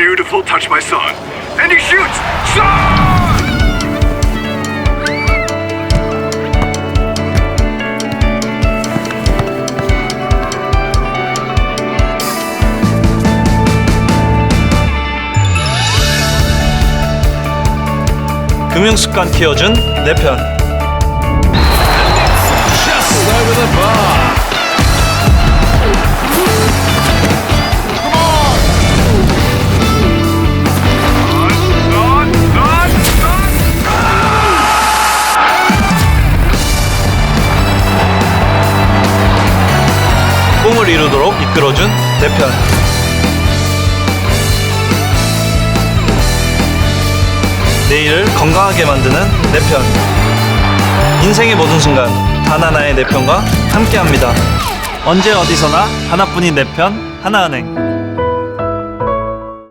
beautiful touch, my son. And he shoots. Son! 금융습관 키워준 내 편. 꿈을 이루도록 이끌어준 내 편. 내일을 건강하게 만드는 내 편. 인생의 모든 순간 단 하나의 내 편과 함께합니다. 언제 어디서나 하나뿐인 내편 하나은행.